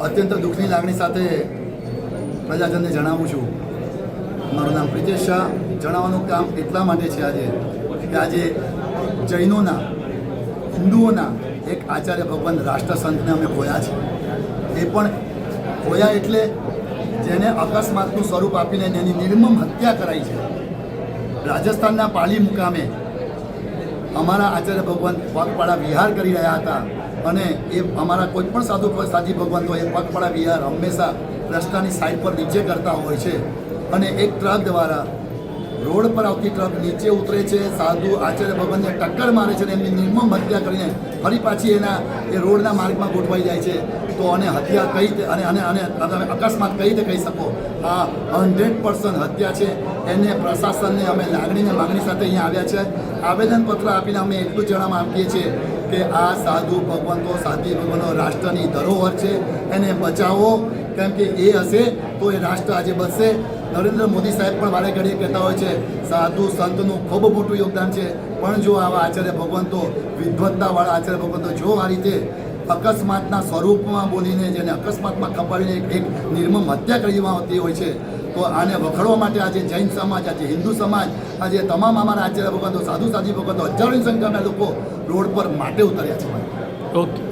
અત્યંત દુઃખની લાગણી સાથે પ્રજાજનને જણાવું છું. મારું નામ પ્રિતેશ શાહ. જણાવવાનું કામ એટલા માટે છે આજે કે આજે જૈનોના, હિન્દુઓના એક આચાર્ય ભગવાન રાષ્ટ્રસંતને અમે ખોયા છે. એ પણ ખોયા એટલે જેને અકસ્માતનું સ્વરૂપ આપીને એની નિર્મમ હત્યા કરાઈ છે. રાજસ્થાનના પાલી મુકામે અમારા આચાર્ય ભગવાન પગપાળા વિહાર કરી રહ્યા હતા. અને એ અમારા કોઈ પણ સાધુ સાજી ભગવાન તો એ પગપાળા વિહાર હંમેશા રસ્તાની સાઈડ પર નીચે કરતા હોય છે. અને એક ટ્રક દ્વારા રોડ પર આવતી ટ્રક નીચે ઉતરે છે. સાધુ આચાર્ય ભગવાનને ટક્કર મારે છે અને એમની નિર્મમ હત્યા કરીને ફરી પાછી એના, એ રોડના માર્ગમાં ગોઠવાઈ જાય છે. તો અને હત્યા કઈ રીતે, અને અને અને તમે અકસ્માત કઈ રીતે કહી શકો? આ હંડ્રેડ પર્સન્ટ હત્યા છે. એને પ્રશાસનને અમે લાગણીને માગણી સાથે અહીંયા આવ્યા છે. આવેદનપત્ર આપીને અમે એટલું જણાવવા આપીએ છીએ કે આ સાધુ ભગવંતો સાધી ભગવાનો રાષ્ટ્રની ધરોહર છે. એને બચાવો. કેમ કે એ હશે તો એ રાષ્ટ્ર આજે બનશે. નરેન્દ્ર મોદી સાહેબ પણ વારે ઘડીએ કહેતા હોય છે, સાધુ સંતનું ખૂબ મોટું યોગદાન છે. પણ જો આવા આચાર્ય ભગવંતો, વિદ્વત્તાવાળા આચાર્ય ભગવંતો જો આ રીતે અકસ્માતના સ્વરૂપમાં બોલીને જેને અકસ્માતમાં ખપાવીને એક- નિર્મમ હત્યા કરવામાં આવતી હોય છે, તો આને વખડવા માટે આજે જૈન સમાજ, આજે હિન્દુ સમાજ, આજે તમામ અમારા આચાર્ય ભગવંતો સાધુ સાધી ભગવંતો હજારોની સંખ્યામાં લોકો રોડ પર માટે ઉતર્યા છે. ઓકે.